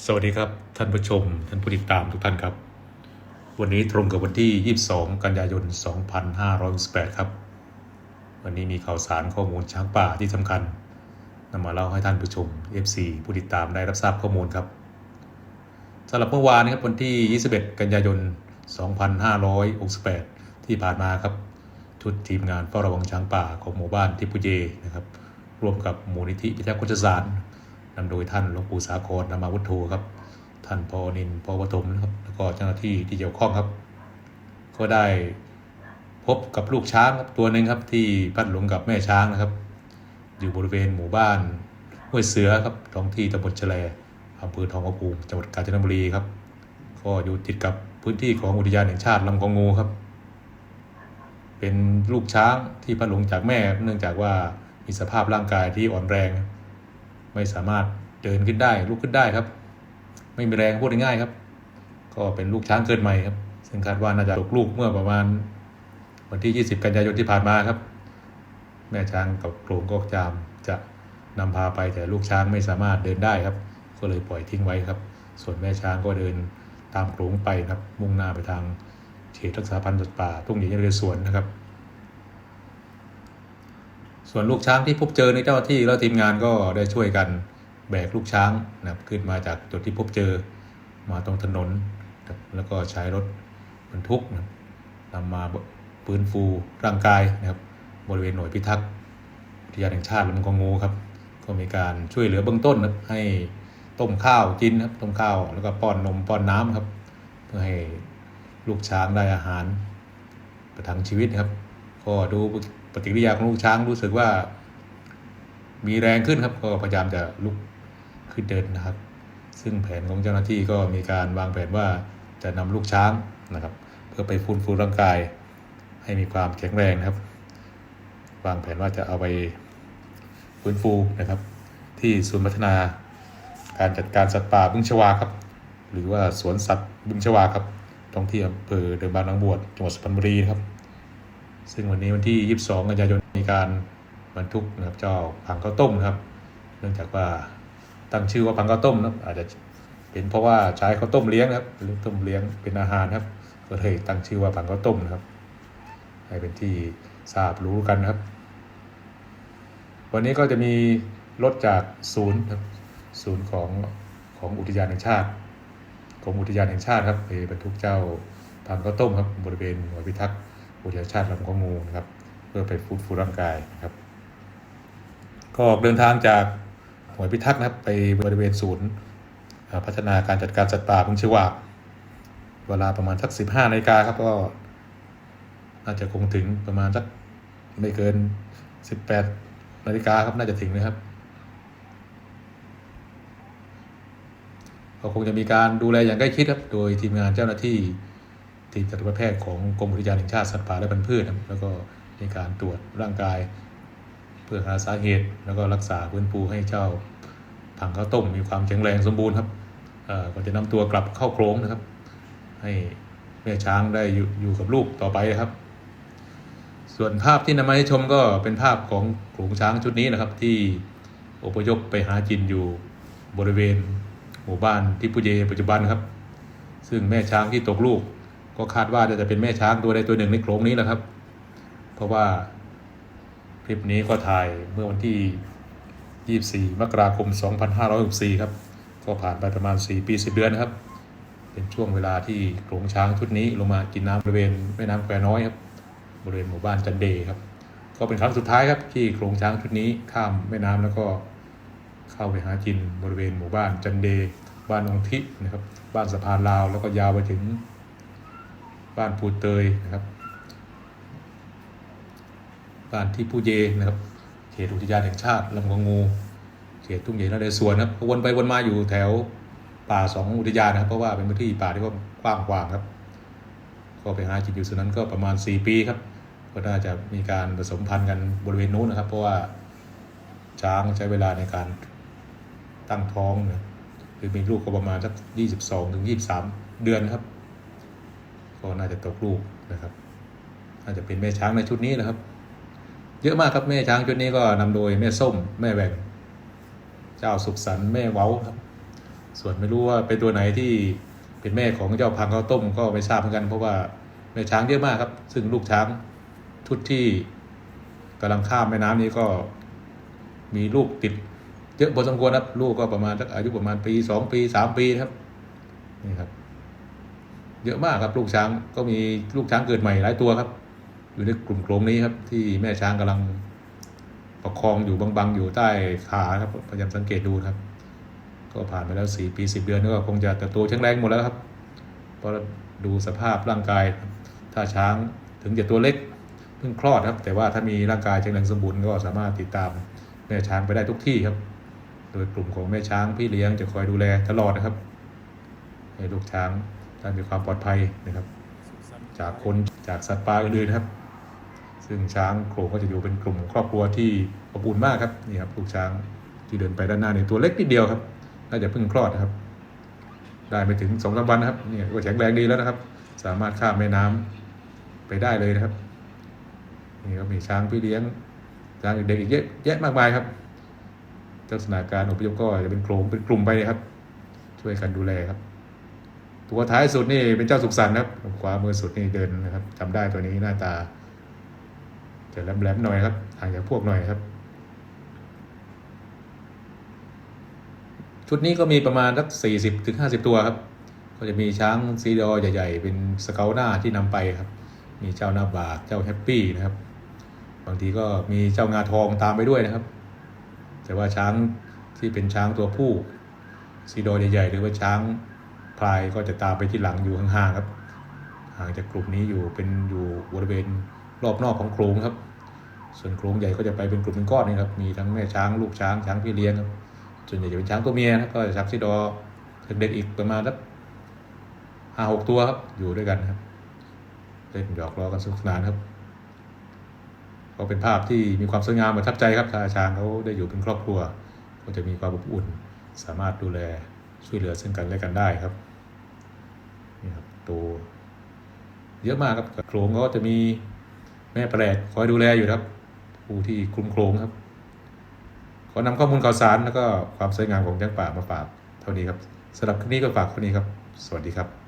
สวัสดีครับท่านผู้ชม ท่านผู้ติดตามทุกท่านครับ วันนี้ตรงกับวันที่ 22 กันยายน 2568 ครับ วันนี้มีข่าวสารข้อมูลช้างป่าที่สำคัญนำมาเล่าให้ท่านผู้ชม FC ผู้ติดตามได้รับทราบข้อมูลครับสำหรับเมื่อวานนะครับวันที่ 21 กันยายน 2568 ที่ผ่านมาครับชุดทีมงานเฝ้าระวังช้างป่าของหมู่บ้านทิพุเยนะครับร่วมกับมูลนิธิพิทักษ์กุศสาร นำโดยท่านหลวงปู่สาครนามาวุฒโธครับ ท่านพอนินพอปฐมนะครับแล้วก็เจ้าหน้าที่ที่เกี่ยวข้องครับ ก็ได้พบกับลูกช้างครับตัวหนึ่งครับที่พัดหลงกับแม่ช้างนะครับ อยู่บริเวณหมู่บ้านห้วยเสือครับท้องที่ตำบลแฉลอำเภอทองผาภูมิจังหวัดกาญจนบุรีครับ ก็อยู่ติดกับพื้นที่ของอุทยานแห่งชาติลำกองงูครับ เป็นลูกช้างที่พัดหลงจากแม่เนื่องจากว่ามีสภาพร่างกายที่อ่อนแรง ไม่สามารถเดินขึ้นได้ลุกขึ้นได้ครับ ไม่มีแรงพูดง่ายครับ ก็เป็นลูกช้างเกิดใหม่ครับ ซึ่งคาดว่าน่าจะตกลูกเมื่อประมาณ วันที่ 20 กันยายนที่ผ่านมาครับ แม่ช้างกับโขลงก็จามจะนำพาไปแต่ลูกช้างไม่สามารถเดินได้ครับ ก็เลยปล่อยทิ้งไว้ครับ ส่วนแม่ช้างก็เดินตามโขลงไปครับ มุ่งหน้าไปทางเขตรักษาพันธุ์สัตว์ป่าทุ่งใหญ่นเรศวรนะครับ ส่วนลูกช้างที่พบเจอในเจ้าที่แล้วทีมงานก็ได้ช่วยกันแบกลูกช้างนะครับขึ้นมาจากจุดที่พบเจอมาตรงถนน แล้วก็ใช้รถบรรทุกนะนำมาฟื้นฟูร่างกายนะครับบริเวณหน่วยพิทักษ์อุทยานแห่งชาติลำกองงูครับก็มีการช่วยเหลือเบื้องต้นนะครับให้ต้มข้าวกินนครับต้มข้าวแล้วก็ป้อนนมป้อนน้ำครับ เพื่อให้ลูกช้างได้อาหารประทังชีวิตครับ ก็ดู ปฏิกิริยาของลูกช้างรู้สึกว่า มีแรงขึ้นครับ ก็พยายามจะลุกขึ้นเดินนะครับ ซึ่งแผนของเจ้าหน้าที่ก็มีการวางแผนว่าจะนำลูกช้างนะครับ เพื่อไปฟื้นฟูร่างกาย ให้มีความแข็งแรงนะครับ วางแผนว่าจะเอาไปฟื้นฟูนะครับ ที่ศูนย์พัฒนา การจัดการสัตว์ป่าบึงชวาครับ หรือว่าสวนสัตว์บึงชวาครับท้องที่อำเภอเดิมบางนางบวชจังหวัดสุพรรณบุรีครับ ซึ่งวันนี้วันที่ 22 กันยายนมีการบรรทุกนะครับเจ้าผังข้าวต้มนะครับ เนื่องจากว่าตั้งชื่อว่าผังข้าวต้มนะครับอาจจะเป็นเพราะว่าใช้ข้าวต้มเลี้ยงนะครับหรือต้มเลี้ยงเป็นอาหารครับ ก็เลยตั้งชื่อว่าผังข้าวต้มนะครับ ให้เป็นที่ทราบรู้กันนะครับ วันนี้ก็จะมีรถจากศูนย์ครับศูนย์ของของอุทยานแห่งชาติกรมอุทยานแห่งชาติครับไปบรรทุกเจ้าผังข้าวต้มครับบริเวณหน่วพิทักษ์ อุทยานชาติลำของูนะครับ เพื่อไปฟูดฟูร่างกายนะครับ ก็ออกเดินทางจากหน่วยพิทักษ์นะครับ ไปบริเวณศูนย์ พัฒนาการจัดการสัตว์ป่าพึงชว่าเวลาประมาณสัก15นาฬิกาครับก็น่าจะคงถึงประมาณสักไม่เกิน18นาฬิกาครับน่าจะถึงนะครับก็คงจะมีการดูแลอย่างใกล้ชิดครับ โดยทีมงานเจ้าหน้าที่ ทีมสัตวแพทย์ของกรมอุทยานแห่งชาติสัตว์ป่าและพันธุ์พืชนะครับแล้วก็มีการตรวจร่างกาย เพื่อหาสาเหตุ แล้วก็รักษาพื้นปูให้เจ้าผังข้าวต้มมีความแข็งแรงสมบูรณ์ครับเอ่อก็จะนำตัวกลับเข้าโครงนะครับ ให้แม่ช้างได้อยู่อยู่กับลูกต่อไปนะครับ ส่วนภาพที่นำมาให้ชมก็เป็นภาพของโขลงช้างชุดนี้นะครับ ที่อพยพไปหากินอยู่บริเวณหมู่บ้านที่ปุเยปัจจุบันครับ ซึ่งแม่ช้างที่ตกลูก ก็คาดว่าจะเป็นแม่ช้างตัวใดตัวหนึ่งในโขลงนี้แหละครับ เพราะว่าคลิปนี้ก็ถ่ายเมื่อวันที่ 24 มกราคม 2564 ครับ ก็ผ่านไปประมาณ 4 ปี 10 เดือนนะครับ เป็นช่วงเวลาที่โขลงช้างชุดนี้ลงมากินน้ำบริเวณแม่น้ำแควน้อยครับ บริเวณหมู่บ้านจันเดย์ครับ ก็เป็นครั้งสุดท้ายครับที่โขลงช้างชุดนี้ข้ามแม่น้ำแล้วก็เข้าไปหากินบริเวณหมู่บ้านจันเดย์บ้านองทินะครับ บ้านสะพานลาว แล้วก็ยาวไปถึง บ้านปูเตยนะครับบ้านที่ผู้เยนะครับ เขตอุทยานแห่งชาติลำกองงู เขตทุ่งใหญ่นเรศวรนะครับวนไปวนมาอยู่แถวป่าสองอุทยานนะครับ เพราะว่าเป็นพื้นที่ป่าที่ก็กว้างขวางครับ ก็ไปหากินอยู่ส่วนนั้นก็ประมาณ 4 ปีครับ ก็น่าจะมีการผสมพันธุ์กันบริเวณนู้นนะครับ เพราะว่าช้างใช้เวลาในการตั้งท้องนะหรือมีลูกก็ประมาณสัก22ถึง23 เดือนครับ ก็น่าจะตกลูกนะครับน่าจะเป็นแม่ช้างในชุดนี้นะครับ เยอะมากครับแม่ช้างชุดนี้ก็นำโดยแม่ส้ม แม่แหวงเจ้าสุขสันต์แม่เว้าครับ ส่วนไม่รู้ว่าเป็นตัวไหนที่เป็นแม่ของเจ้าพังข้าวต้มก็ไม่ทราบเหมือนกันเพราะว่าแม่ช้างเยอะมากครับ ซึ่งลูกช้างชุดที่กำลังข้ามแม่น้ำนี้ก็มีลูกติดเยอะพอสมควรครับ ลูกก็ประมาณสักอายุประมาณปีสองปีสามปีครับนี่ครับ เยอะมากครับลูกช้างก็มีลูกช้างเกิดใหม่หลายตัวครับ อยู่ในกลุ่มโครงนี้ครับ ที่แม่ช้างกำลังประคองอยู่บังๆอยู่ใต้ขาครับพยายามสังเกตดูครับ ก็ผ่านไปแล้วสี่ปีสิบเดือนก็คงจะเติบโตแข็งแรงหมดแล้วครับเพราะดูสภาพร่างกาย ถ้าช้างถึงจะตัวเล็กเพิ่งคลอดครับ แต่ว่าถ้ามีร่างกายแข็งแรงสมบูรณ์ก็สามารถติดตามแม่ช้างไปได้ทุกที่ครับ โดยกลุ่มของแม่ช้างพี่เลี้ยงจะคอยดูแลตลอดนะครับให้ลูกช้าง ได้มีความปลอดภัยนะครับ จากคนจากสัตว์ป่าอื่นๆครับ ซึ่งช้างโขลงก็จะอยู่เป็นกลุ่มครอบครัวที่อบอุ่นมากครับนี่ครับลูกช้างที่เดินไปด้านหน้าในตัวเล็กนิดเดียวครับน่าจะเพิ่งคลอดนะครับ ได้ไม่ถึงสองสามวันนะครับนี่ก็แข็งแรงดีแล้วนะครับ สามารถข้ามแม่น้ำไปได้เลยนะครับนี่ก็มีช้างพี่เลี้ยงช้างเด็กๆอีกเยอะแยะมากมายครับลักษณะการอพยพก็จะเป็นโครงเป็นกลุ่มไปเลยครับ ช่วยกันดูแลครับ ตัวท้ายสุดนี่เป็นเจ้าสุขสันต์ครับขวามือสุดนี่เดินนะครับจำได้ตัวนี้หน้าตาจะแหลมๆหน่อยครับห่างจากพวกหน่อยครับ ชุดนี้ก็มีประมาณสักสี่สิบถึงห้าสิบตัวครับ ก็จะมีช้างซีดอใหญ่ ๆ เป็นสเกลหน้าที่นำไปครับ มีเจ้าหน้าบากเจ้าแฮปปี้นะครับ บางทีก็มีเจ้างาทองตามไปด้วยนะครับ แต่ว่าช้างที่เป็นช้างตัวผู้ซีดอใหญ่ๆหรือว่าช้าง ลายก็จะตามไปที่หลังอยู่ห่างๆครับ ห่างจากกลุ่มนี้อยู่เป็นอยู่บริเวณรอบนอกของโครงครับ ส่วนโครงใหญ่ก็จะไปเป็นกลุ่มเป็นก้อนนี่ครับ มีทั้งแม่ช้างลูกช้างช้างพี่เลี้ยงครับ ส่วนใหญ่จะเป็นช้างตัวเมียนะก็จะช้างซีดอเด็กๆอีกประมาณสักห้าหกตัวครับอยู่ด้วยกันครับเล่นหยอกล้อกันสนุกสนานครับก็เป็นภาพที่มีความสวยงามประทับใจครับถ้าช้างเขาได้อยู่เป็นครอบครัว ก็จะมีความอบอุ่น สามารถดูแลช่วยเหลือซึ่งกันและกันได้ครับ ตัวเยอะมากครับโครงก็จะมีแม่แปลกคอยดูแลอยู่ครับผู้ที่คลุมโครงครับ ขอนำข้อมูลข่าวสารแล้วก็ความสวยงามของช้างป่ามาฝากเท่านี้ครับสำหรับคลิปนี้ก็ฝากเท่านี้ครับ สวัสดีครับ